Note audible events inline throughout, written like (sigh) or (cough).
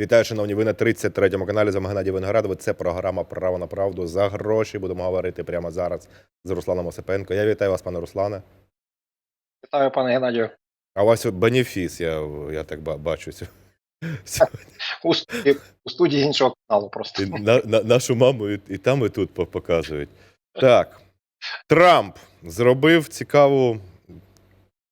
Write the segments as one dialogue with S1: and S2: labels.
S1: Вітаю, шановні. Ви на 33-му каналі. З вами Геннадій Виноградов. Це програма Право на правду за гроші. Будемо говорити прямо зараз з Русланом Осипенко. Я вітаю вас, пане Руслане.
S2: Вітаю, пане Геннадію.
S1: А у вас бенефіс, я, я так бачу. (laughs)
S2: У студії, у студії іншого каналу просто.
S1: На, на, нашу маму і, і там, і тут показують. Так. Трамп зробив цікаву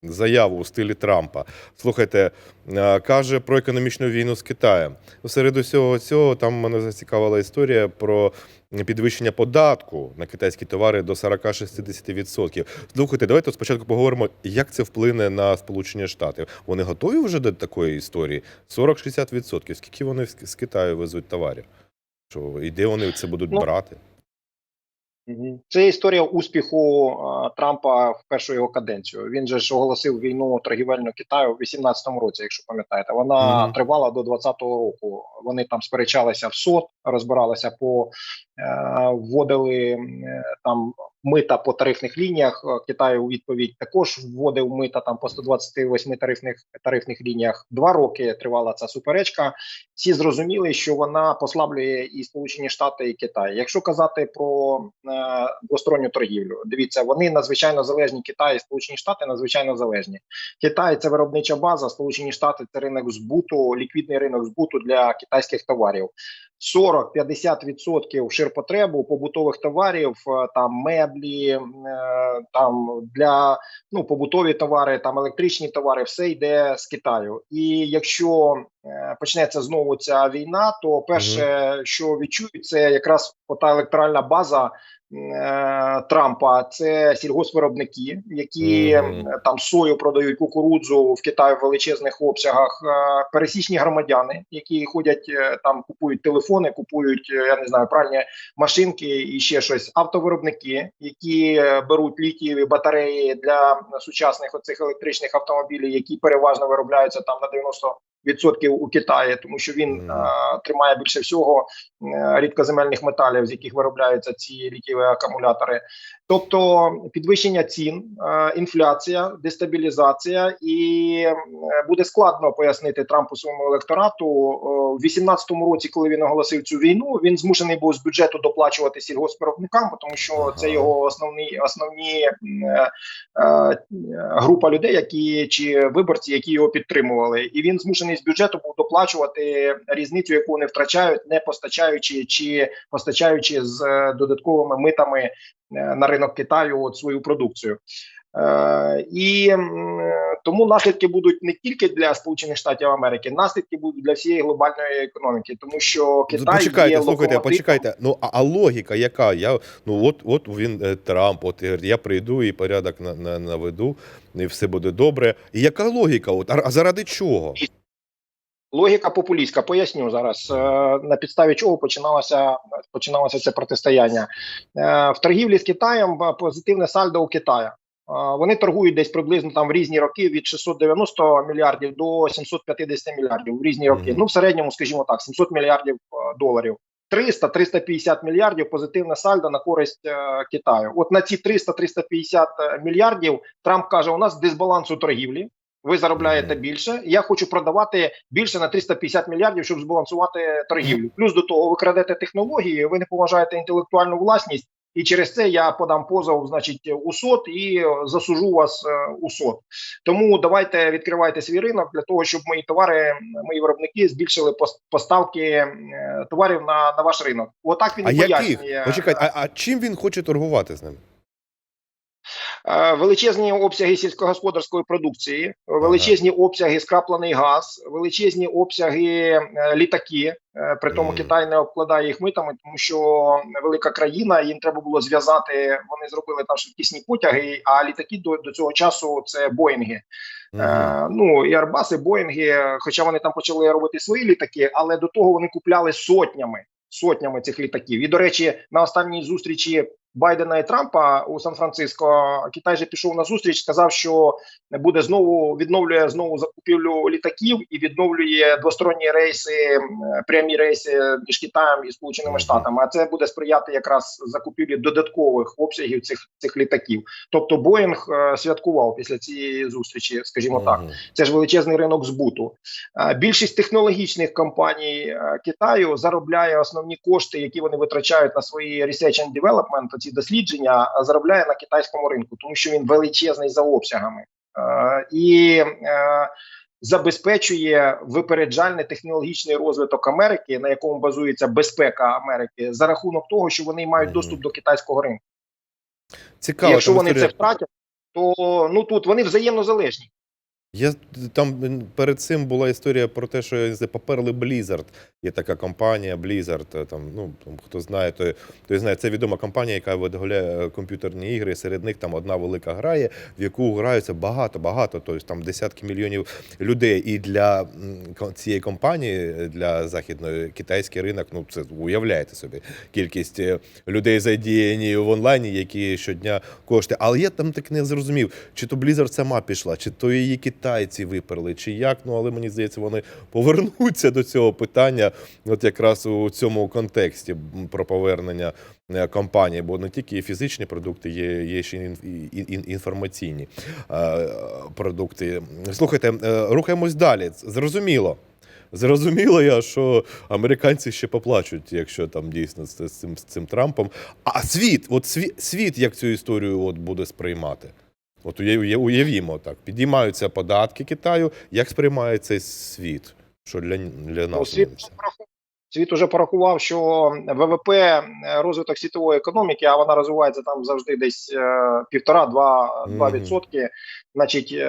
S1: заяву у стилі Трампа. Слухайте, е, каже про економічну війну з Китаєм. Серед усього цього там мене зацікавила історія про підвищення податку на китайські товари до 40-60%. Слухайте, давайте спочатку поговоримо, як це вплине на Сполучені Штати. Вони готові вже до такої історії? 40-60%. Скільки вони з з Китаю везуть товарів? Що, і де вони це будуть
S2: Ну,
S1: брати?
S2: Це історія успіху а, Трампа в першу його каденцію. Він же ж оголосив війну торгівельну Китаю в 18-му році, якщо пам'ятаєте. Вона
S1: Мгм.
S2: тривала до 20-го року. Вони там сперечалися в СОТ, розбиралися по е, вводили е, там мита по тарифних лініях. Е, Китай у відповідь також вводив мита там по 128 тарифних тарифних лініях. Два роки тривала ця суперечка. Всі зрозуміли, що вона послаблює і Сполучені Штати, і Китай. Якщо казати про е, двосторонню торгівлю, дивіться, вони надзвичайно залежні. Китай і Сполучені Штати надзвичайно залежні. Китай це виробнича база, Сполучені Штати це ринок збуту, ліквідний ринок збуту для китайських товарів. 40-50% ширпотребу побутових товарів, е, там меблі, е, там для ну побутові товари, там електричні товари, все йде з Китаю. І якщо почнеться знову ця війна, то перше, що відчують, це якраз та електоральна база. е, Трампа це сільгоспвиробники, які е, там сою продають кукурудзу в Китаї в величезних обсягах. Е, Пересічні громадяни, які ходять е, там, купують телефони, купують е, я не знаю пральні машинки і ще щось. Автовиробники, які е, беруть літієві батареї для сучасних оцих електричних автомобілів, які переважно виробляються там на 90% у Китаї, тому що він е, тримає більше всього е, рідкоземельних металів, з яких виробляються ці літієві акумулятори. Тобто підвищення цін, е, інфляція, дестабілізація, і е, буде складно пояснити Трампу своєму електорату О, в 18-му році, коли він оголосив цю війну. Він змушений був з бюджету доплачувати сільгоспвиробникам, тому що це його основні основні е, е, група людей, які чи виборці, які його підтримували, і він змушений з бюджету був доплачувати різницю, яку вони втрачають, не постачаючи чи постачаючи з е, додатковими митами е, на ринок Китаю от свою продукцію. Е, і тому наслідки будуть не тільки для Сполучених Штатів Америки, наслідки будуть для всієї глобальної економіки, тому що Китай
S1: почекайте,
S2: є
S1: слухайте,
S2: локомотивом.
S1: почекайте. Ну а, а логіка яка? Я ну от от він е, Трамп, от я прийду і порядок на, на, наведу, і все буде добре. І яка логіка? От а заради чого?
S2: Логіка популістська. Поясню зараз е, на підставі чого починалося починалося це протистояння Е, в торгівлі з Китаєм. е, Позитивне сальдо у Китаю. Вони торгують десь приблизно там в різні роки від 690 мільярдів до 750 мільярдів в різні роки.
S1: Мгм.
S2: Ну в середньому, скажімо так, 700 мільярдів доларів. 300-350 мільярдів позитивне сальдо на користь е, Китаю. От на ці 300-350 мільярдів Трамп каже: у нас дисбаланс у торгівлі. Ви заробляєте більше. Я хочу продавати більше на 350 мільярдів, щоб збалансувати торгівлю. Плюс до того, ви крадете технології, ви не поважаєте інтелектуальну власність, і через це я подам позов, значить, у СОТ і е, засужу вас е, у СОТ. Тому давайте відкривайте свій ринок для того, щоб мої товари, мої виробники збільшили пос- поставки е, товарів на, на ваш ринок. Отак він
S1: А
S2: і
S1: яких? Почекайте, а, а чим він хоче торгувати з ним?
S2: Е, величезні обсяги сільськогосподарської продукції, величезні обсяги скраплений газ, величезні обсяги е, літаки. Е, При тому Китай не обкладає їх митами, тому що велика країна, їм треба було зв'язати. Вони зробили там швидкісні потяги, а літаки до, до цього часу це Боїнги.
S1: Мгм.
S2: Е, ну і Арбаси, Боїнги, хоча вони там почали робити свої літаки, але до того вони купляли сотнями. Сотнями цих літаків, і до речі, на останній зустрічі Байдена і Трампа у Сан-Франциско, Китай же пішов на зустріч, сказав, що буде знову відновлює знову закупівлю літаків і відновлює двосторонні рейси, прямі рейси між Китаєм і Сполученими Штатами. А це буде сприяти якраз закупівлі додаткових обсягів цих цих літаків. Тобто Боїнг е, святкував після цієї зустрічі, скажімо так. Це ж величезний ринок збуту. Е, Більшість технологічних компаній е, Китаю заробляє основні кошти, які вони витрачають на свої research and development, ці дослідження, заробляє на китайському ринку, тому що він величезний за обсягами Е, і е, забезпечує випереджальний технологічний розвиток Америки, на якому базується безпека Америки, за рахунок того, що вони мають доступ до китайського ринку. І
S1: Цікаво.
S2: якщо вони це втратять, то ну тут вони взаємно залежні.
S1: Я там перед цим була історія про те, що поперли Blizzard. Є така компанія Blizzard. е, Там ну хто знає, той, той знає. Це відома компанія, яка виготовляє е, комп'ютерні ігри. Серед них там одна велика грає, в яку граються багато, багато. Тобто там десятки мільйонів людей. І для цієї компанії, е, для західної китайський ринок, ну це уявляєте собі кількість людей задіяні в онлайні, які щодня кошти. Але я там так не зрозумів, чи то Blizzard сама пішла, чи то її китайці виперли, чи як. Ну але мені здається, вони повернуться до цього питання, от якраз у цьому контексті про повернення е, компанії, бо не тільки фізичні продукти, є, є ще ін- інформаційні е, продукти. Слухайте, е, рухаємось далі. Зрозуміло. Зрозуміло я, що американці ще поплачуть, якщо там дійсно з цим з цим Трампом. А світ, от світ, світ як цю історію от буде сприймати? От уяв- уяв- уявімо так, підіймаються податки Китаю. Як сприймає цей світ? Що для, для
S2: Ну,
S1: нас
S2: світ, світ уже порахував, що ВВП е, розвиток світової економіки, а вона розвивається там завжди десь е, півтора-два два відсотки. Значить, е,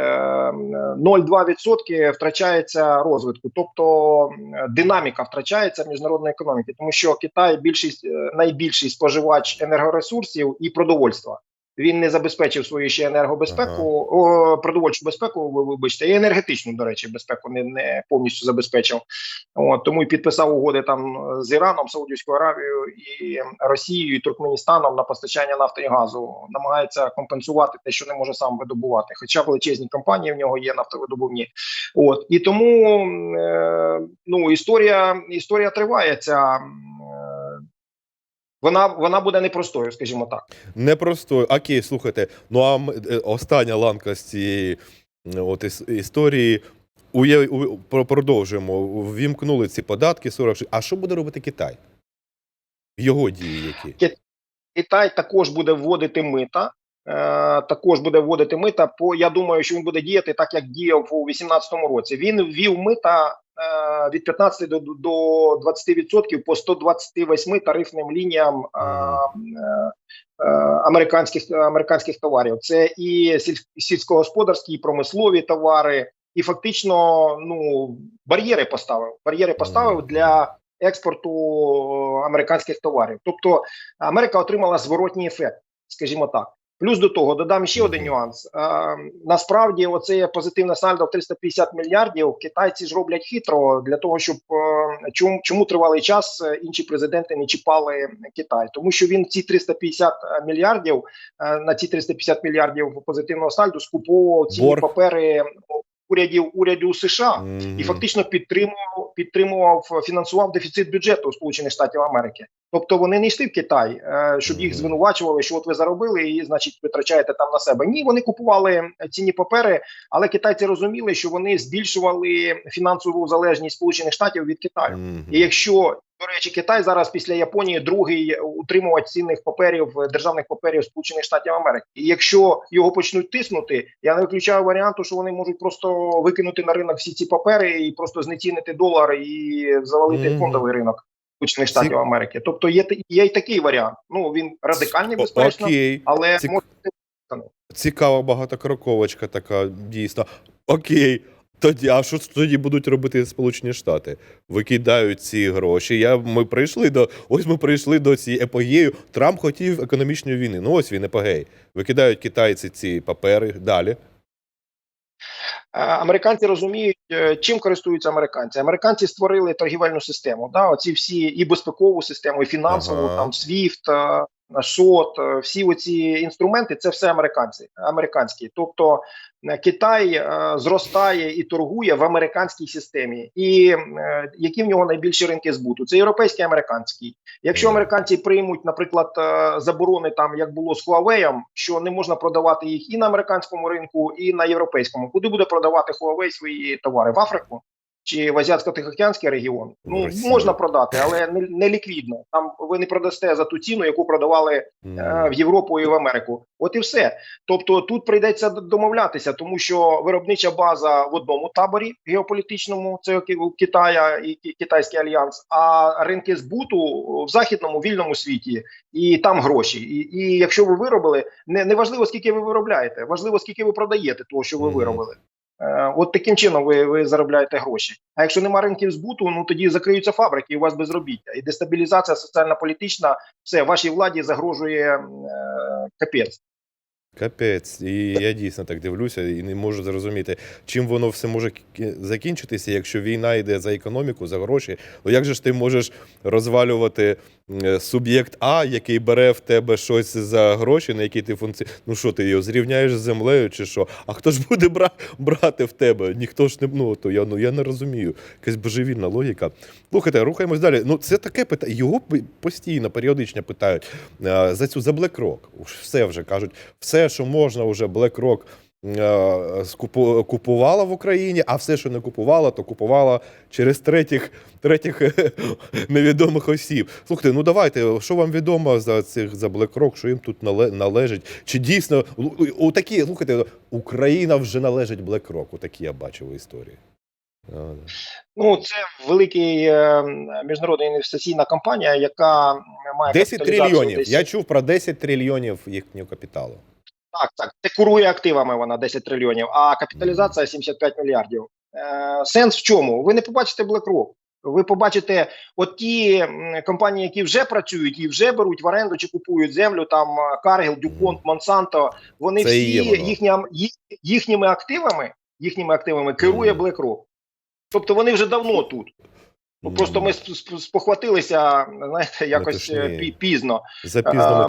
S2: 0,2 відсотки втрачається розвитку, тобто е, динаміка втрачається міжнародної економіки, тому що Китай більшість е, найбільший споживач енергоресурсів і продовольства. Він не забезпечив свою ще енергобезпеку, о, продовольчу безпеку, ви вибачте, і енергетичну, до речі, безпеку не, не повністю забезпечив. От тому і підписав угоди там з Іраном, Саудівською Аравією і Росією, і Туркменістаном на постачання нафти і газу. Намагається компенсувати те, що не може сам видобувати. Хоча величезні компанії в нього є нафтовидобувні. От і тому е, ну історія історія триває. Ця е, вона, вона буде непростою, скажімо так.
S1: Непросто. Окей, слухайте. Ну а е, остання ланка з цієї от історії. Уяв... у- Продовжуємо. Ввімкнули ці податки 46. А що буде робити Китай? Його дії які?
S2: Китай також буде вводити мита. Е, також буде вводити мита. По я думаю, що він буде діяти так, як діяв у 2018 році. Він ввів мита від 15 до, до 20% по 128 тарифним лініям е, е, е, американських американських товарів. Це і сільськогосподарські, і промислові товари, і фактично ну бар'єри поставив. Бар'єри поставив для експорту е, американських товарів. Тобто Америка отримала зворотній ефект, скажімо так. Плюс до того додам ще один нюанс. Е, насправді, оце позитивне сальдо в 350 мільярдів. Китайці ж роблять хитро для того, щоб е, чому, чому тривалий час е, інші президенти не чіпали Китай, тому що він ці 350 мільярдів на ці 350 мільярдів позитивного сальду скуповував ці
S1: Борг.
S2: папери урядів урядів США і фактично підтримував, підтримував, фінансував дефіцит бюджету Сполучених Штатів Америки. Тобто вони не йшли в Китай, е, щоб їх звинувачували, що от ви заробили, і значить витрачаєте там на себе. Ні, вони купували цінні папери, але китайці розуміли, що вони збільшували фінансову залежність Сполучених Штатів від Китаю. І якщо до речі, Китай зараз після Японії другий утримувач цінних паперів державних паперів Сполучених Штатів Америки. І якщо його почнуть тиснути, я не виключаю варіанту, що вони можуть просто викинути на ринок всі ці папери і просто знецінити долар і завалити
S1: Мгм.
S2: фондовий ринок Сполучених Штатів Америки. Тобто є є й такий варіант. Ну він радикальний,
S1: О-
S2: безперечно,
S1: Окей.
S2: але
S1: Цік-
S2: може
S1: Цікава багатокроковочка така, дійсно. Окей. Тоді, а що тоді будуть робити Сполучені Штати? Викидають ці гроші. Я, ми прийшли до ось ми прийшли до цієї епогею. Трамп хотів економічної війни. Ну ось він епогей. Викидають китайці ці папери. Далі.
S2: Е, Американці розуміють, е, чим користуються американці. Американці створили торгівельну систему. Да, оці всі і безпекову систему, і фінансову,
S1: Ага.
S2: там SWIFT, СОТ, е, всі оці інструменти це все американці, американські. Тобто е, Китай е, зростає і торгує в американській системі. І е, які в нього найбільші ринки збуту? Це європейський, американський. Якщо американці приймуть, наприклад, е, заборони там, як було з Huawei, що не можна продавати їх і на американському ринку, і на європейському, куди буде продавати Huawei свої товари в Африку? Чи в Азіатсько-Тихоокеанський регіон ну
S1: Росію.
S2: можна продати, але не, не ліквідно. Там ви не продасте за ту ціну, яку продавали е, в Європу і в Америку. От і все. Тобто тут прийдеться домовлятися, тому що виробнича база в одному таборі геополітичному, це Китая і Китайський альянс, а ринки збуту в західному вільному світі, і там гроші. І, і якщо ви виробили, не, не важливо скільки ви виробляєте, важливо скільки ви продаєте того, що ви виробили. Е, От таким чином ви, ви заробляєте гроші. А якщо немає ринків збуту, ну тоді закриються фабрики, і у вас безробіття. І дестабілізація соціально-політична, все, вашій владі загрожує е, капець.
S1: Капець, і я дійсно так дивлюся і не можу зрозуміти, чим воно все може закінчитися, якщо війна йде за економіку, за гроші. Ну як же ж ти можеш розвалювати суб'єкт А, який бере в тебе щось за гроші, на які ти функції. Ну що ти його зрівняєш з землею, чи що? А хто ж буде бра... брати в тебе? Ніхто ж не ну то я ну я не розумію. Якась божевільна логіка. Слухайте, рухаємось далі. Ну це таке питання. Його постійно, періодично питають е, за цю за BlackRock. Все вже кажуть, все, що можна, вже BlackRock е, купувала в Україні, а все, що не купувала, то купувала через третіх, третіх (laughs) невідомих осіб. Слухайте, ну давайте, що вам відомо за цих за BlackRock, що їм тут належить? Чи дійсно у- такі, слухайте, Україна вже належить BlackRock? У такі я бачив у історії.
S2: Ну це великий е, міжнародна інвестиційна компанія, яка має
S1: 10 трильйонів.
S2: десь-
S1: Я чув про 10 трильйонів їхнього капіталу.
S2: Так, так. Це курує активами вона 10 трильйонів, а капіталізація 75 мільярдів. Е, сенс в чому? Ви не побачите BlackRock. Ви побачите от ті компанії, які вже працюють і вже беруть в оренду чи купують землю, там Каргіл, Дюпонт, Монсанто. Вони
S1: Це
S2: всі їхні, їхніми активами, їхніми активами керує BlackRock. Тобто вони вже давно тут. Ну, просто ми сп- сп- спохватилися, знаєте, якось е,
S1: Метушні.
S2: пі- пізно
S1: запізно
S2: А,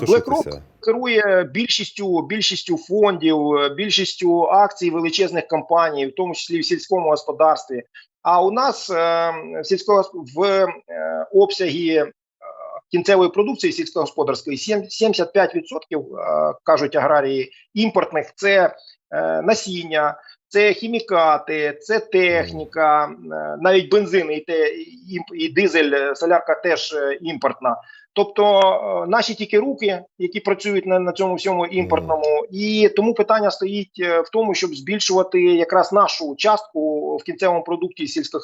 S2: керує більшістю більшістю фондів, е, більшістю акцій величезних компаній, в тому числі в сільському господарстві. А у нас е, в сільського в е, обсягі е, кінцевої продукції сільськогосподарської сім- 75% е, кажуть аграрії імпортних це е, насіння. Це хімікати, це техніка, е, навіть бензин і, те, і, і дизель, е, солярка теж е, імпортна. Тобто наші тільки руки, які працюють на, на цьому всьому імпортному, і тому питання стоїть в тому, щоб збільшувати якраз нашу частку в кінцевому продукті сільсько,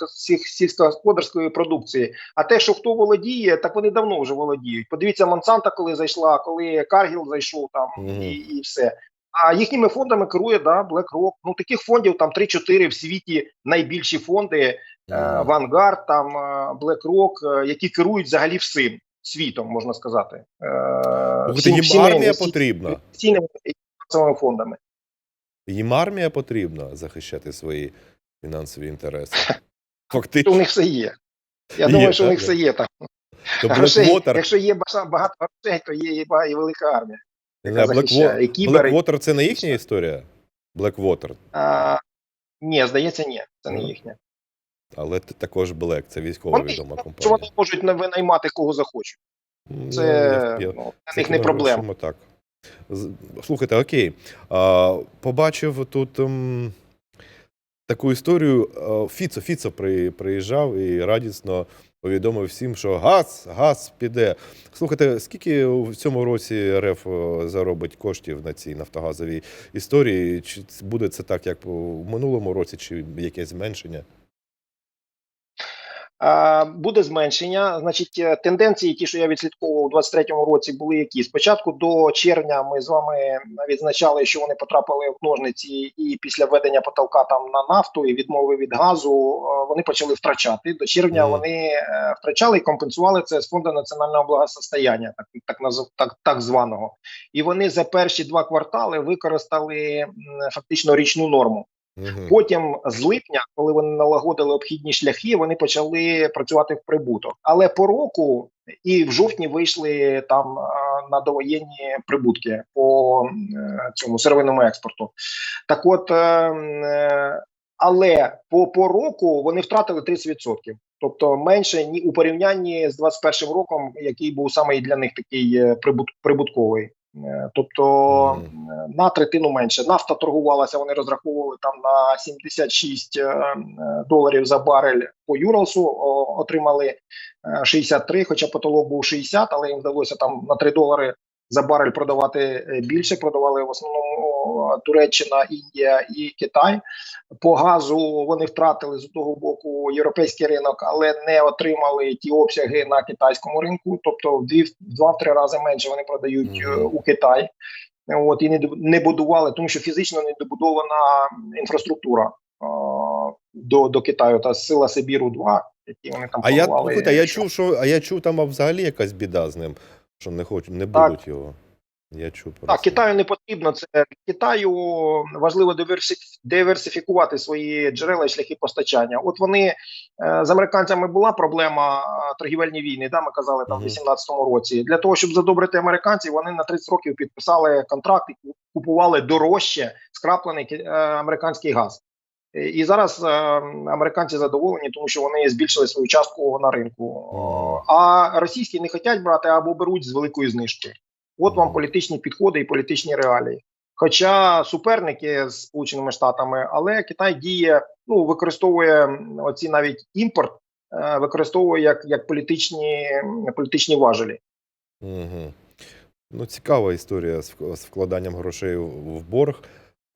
S2: сільськогосподарської продукції. А те, що хто володіє, так вони давно вже володіють. Подивіться, Монсанта, коли зайшла, коли Каргіл зайшов там і, і все. А їхніми фондами керує да, BlackRock. Ну таких фондів там 3-4 в світі найбільші фонди. Е, Vanguard, там е, BlackRock, е, які керують взагалі всім світом, можна сказати. Всім-
S1: їм
S2: всіми
S1: армія
S2: інвестицій-
S1: потрібна.
S2: інвестиційними і фондами.
S1: Їм армія потрібна захищати свої фінансові інтереси. (laughs)
S2: То у них все є. Я
S1: Є,
S2: думаю, що у них все є там.
S1: То
S2: Грошей, якщо є багато грошей, то є і велика армія.
S1: Не знаю,
S2: захищає.
S1: Blackwater,
S2: І кібери.
S1: Blackwater це не їхня історія? Blackwater.
S2: А, ні, здається, ні, це не
S1: Ну,
S2: їхня.
S1: Але також Black, це військова
S2: Вони,
S1: відома компанія.
S2: вони можуть винаймати кого захочуть.
S1: Ну,
S2: Це ну, для них не проблема.
S1: Так. Слухайте, окей. А, побачив тут ем, таку історію. А, Фіцо, Фіцо при, приїжджав і радісно повідомив всім, що газ, газ піде. Слухайте, скільки в цьому році РФ е, заробить коштів на цій нафтогазовій історії? Чи буде це так, як в минулому році, чи якесь зменшення?
S2: Буде зменшення. Значить, е, тенденції, ті, що я відслідковував у 23-му році, були які спочатку до червня. Ми з вами відзначали, що вони потрапили в ножниці, і після введення потолка там на нафту і відмови від газу е, вони почали втрачати. До червня
S1: Мгм.
S2: вони е, втрачали і компенсували це з фонду національного благосостояння, так так так, так званого. І вони за перші два квартали використали фактично річну норму.
S1: Мгм.
S2: Потім з липня, коли вони налагодили обхідні шляхи, вони почали працювати в прибуток. Але по року і в жовтні вийшли там на довоєнні прибутки по е, цьому сировинному експорту. Так, от, е, е, але по, по року вони втратили 30%. Тобто менше ні у порівнянні з 21 роком, який був саме і для них такий е, прибут, прибутковий. Е, Тобто е, на третину менше. Нафта торгувалася, вони розраховували там на 76 е, е, доларів за барель по Юралсу, отримали е, 63, хоча потолок був 60, але їм вдалося там на 3 долари за барель продавати е, більше. Продавали в основному Туреччина, Індія і Китай. По газу вони втратили з одного боку європейський ринок, але не отримали ті обсяги на китайському ринку. Тобто в два-три рази менше вони продають е, у Китай. От і не не будували, тому що фізично не добудована інфраструктура до, до Китаю та сила Сибіру 2 які вони там
S1: А я, слухайте, я чув, що а я чув, там взагалі якась біда з ним, що не хочуть, не
S2: Так.
S1: будуть його. Я чув про
S2: Так,
S1: це.
S2: Китаю не потрібно це. Китаю важливо диверсиф- диверсифікувати свої джерела і шляхи постачання. От вони е, з американцями була проблема е, торгівельні війни. Да, ми казали там в
S1: Мгм.
S2: 18-му році. Для того щоб задобрити американців, вони на 30 років підписали контракт і купували дорожче скраплений е, американський газ. Е, І зараз е, американці задоволені, тому що вони збільшили свою частку на ринку. А російські не хочуть брати або беруть з великою знижкою. От вам політичні підходи і політичні реалії. Хоча суперники з Сполученими Штатами, але Китай діє, ну використовує оці навіть імпорт, е, використовує як, як політичні, політичні важелі.
S1: Угу. Ну, цікава історія з вкладанням грошей в борг.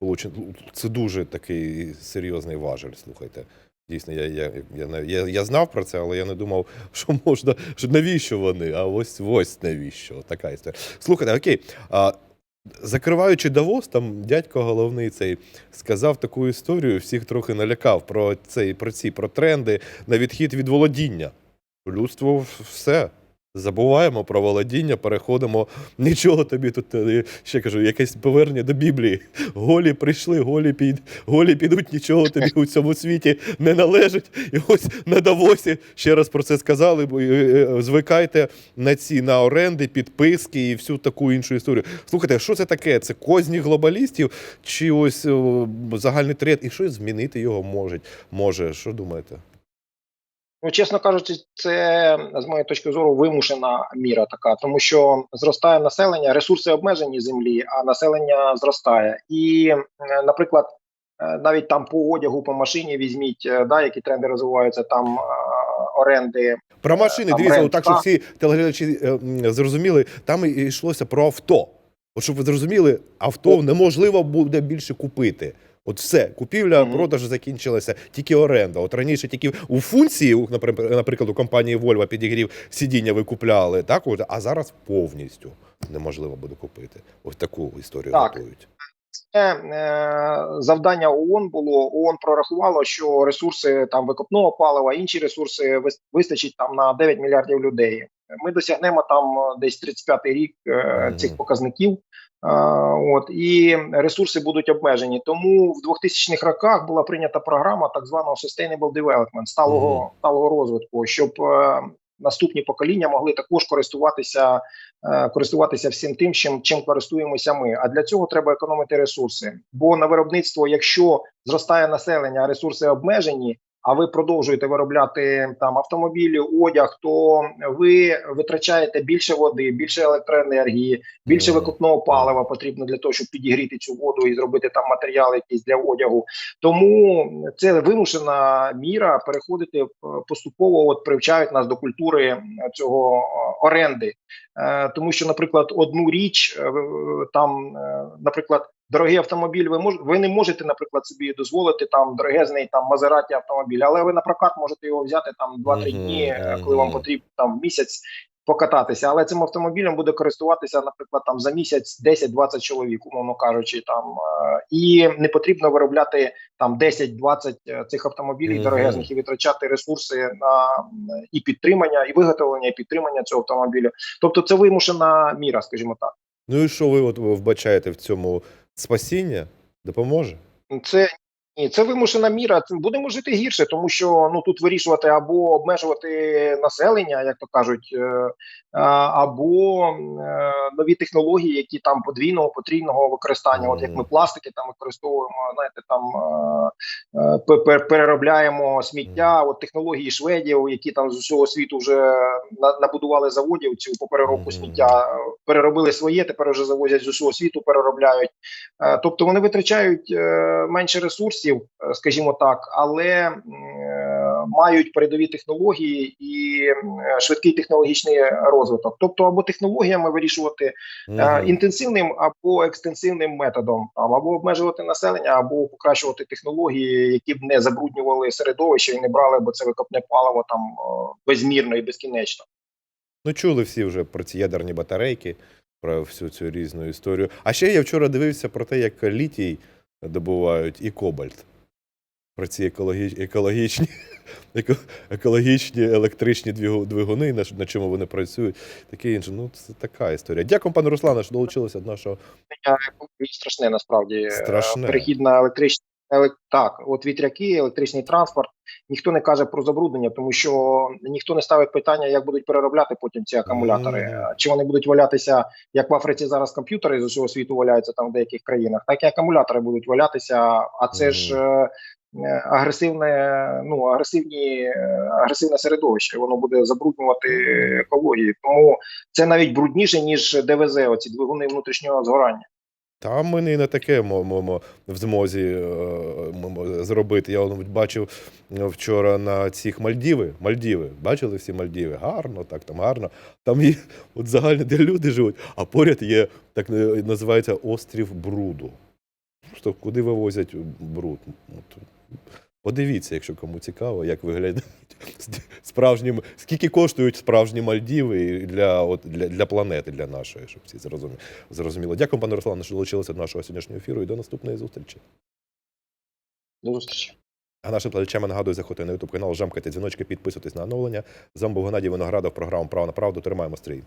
S1: Получен- Це дуже такий серйозний важель, слухайте. Дійсно, я, я, я, я, я знав про це, але я не думав, (laughs) що можна, що навіщо вони, а ось ось навіщо. Така історія. Слухайте, окей. А, закриваючи Давос, там дядько головний цей сказав таку історію, всіх трохи налякав про цей, про ці про тренди на відхід від володіння. Людство все. Забуваємо про володіння, переходимо. Нічого тобі тут е, ще кажу, якесь повернення до Біблії. Голі прийшли, голі під голі підуть, нічого тобі у цьому світі не належить. І ось на Давосі ще раз про це сказали. е, е, Звикайте на ці на оренди, підписки і всю таку іншу історію. Слухайте, що це таке? Це козні глобалістів чи ось загальний тренд? І щось змінити його може? Може, що думаєте?
S2: Ну, чесно кажучи, це з моєї точки зору вимушена міра така, тому що зростає населення, ресурси обмежені землі, а населення зростає. І, е, наприклад, е, навіть там по одягу, по машині візьміть, е, да, які тренди розвиваються, там оренди.
S1: Про машини,
S2: Там
S1: дивіться, так, щоб всі телеглядачі е, зрозуміли, там і йшлося про авто. От щоб ви зрозуміли, авто неможливо буде більше купити. От все, купівля, продаж закінчилася, тільки оренда. От раніше тільки у функції, наприклад, у компанії Volvo підігрів сидіння ви купляли, так, от, а зараз повністю неможливо буде купити. Ось таку історію
S2: Так.
S1: готують.
S2: Це е, завдання ООН було. ООН прорахувало, що ресурси там викопного палива, інші ресурси вис- вистачить там на 9 мільярдів людей. Ми досягнемо там е, десь 35-й рік е, цих показників. Е, от і ресурси будуть обмежені. Тому в 2000-х роках була прийнята програма так званого Sustainable Development, сталого, сталого розвитку, щоб е, наступні покоління могли також користуватися е, користуватися всім тим, чим, чим користуємося ми. А для цього треба економити ресурси. Бо на виробництво, якщо зростає населення, а ресурси обмежені. А ви продовжуєте виробляти там автомобілі, одяг, то ви витрачаєте більше води, більше електроенергії, більше викопного палива потрібно для того, щоб підігріти цю воду і зробити там матеріали якісь для одягу. Тому це вимушена міра переходити е, поступово. От привчають нас до культури е, цього е, оренди. Тому що, наприклад, одну річ там, наприклад, дорогий автомобіль, ви мож, ви не можете, наприклад, собі дозволити там дорогезний там Мазераті автомобіль, але ви на прокат можете його взяти там 2-3
S1: Мгм,
S2: дні, е, коли вам потрібно там місяць. Покататися, але цим автомобілем буде користуватися, наприклад, там за місяць 10-20 чоловік, умовно кажучи, там е, і не потрібно виробляти там 10-20 цих автомобілів
S1: Мгм.
S2: дорогезних і витрачати ресурси на і підтримання, і виготовлення, і підтримання цього автомобіля. Тобто це вимушена міра, скажімо так.
S1: Ну і що ви от вбачаєте в цьому спасіння? Допоможе?
S2: Це Ні, це вимушена міра. Це Будемо жити гірше, тому що ну тут вирішувати або обмежувати населення, як то кажуть, е, або е, нові технології, які там подвійного, потрійного використання. От як ми пластики там використовуємо, знаєте, там е, е, пе- пе- переробляємо сміття. От технології шведів, які там з усього світу вже набудували заводів цю по переробку сміття, е, переробили своє, тепер вже завозять з усього світу, переробляють. Е, Тобто вони витрачають е, менше ресурсів, е, скажімо так, але е, мають передові технології і швидкий технологічний розвиток. Тобто, або технологіями вирішувати е, інтенсивним або екстенсивним методом, або обмежувати населення, або покращувати технології, які б не забруднювали середовище і не брали б це викопне паливо там е, безмірно і безкінечно.
S1: Ну, чули всі вже про ці ядерні батарейки, про всю цю різну історію. А ще я вчора дивився про те, як літій добувають і кобальт. Про ці екологі... екологічні, (laughs) екологічні електричні двигуни, на, чому вони працюють, таке інше. Ну, це така історія. Дякую, пане Руслане, що долучилися до нашого.
S2: Я страшне насправді
S1: Страшне.
S2: перехід на електричний елек... так, от вітряки, електричний транспорт. Ніхто не каже про забруднення, тому що ніхто не ставить питання, як будуть переробляти потім ці акумулятори.
S1: Мгм.
S2: Чи вони будуть валятися, як в Африці зараз комп'ютери з усього світу валяються там в деяких країнах, так і акумулятори будуть валятися. А це ж е, агресивне, ну агресивні, агресивне середовище. Воно буде забруднювати екологію. Тому це навіть брудніше ніж ДВЗ, оці двигуни внутрішнього згорання.
S1: Та ми не на таке мо- мо- мо в змозі е, зробити. Я бачив е, вчора на цих Мальдіви. Мальдіви. Бачили всі Мальдіви? Гарно, так там гарно. Там є от загально, де люди живуть, а поряд є так е, називається острів бруду. Просто куди вивозять бруд? От, Подивіться, якщо кому цікаво, як виглядають (laughs) справжні. Скільки коштують справжні Мальдіви для, от, для, для планети, для нашої, щоб всі зрозуміли. Дякую, пане Руслане, що долучилися до нашого сьогоднішнього ефіру і до наступної зустрічі.
S2: До зустрічі.
S1: А нашим глядачам нагадую, заходьте на YouTube канал, жамкайте дзвіночки, підписуйтесь на оновлення. З вами був Геннадій Виноградов, програма Право на правду. Тримаємо стрій.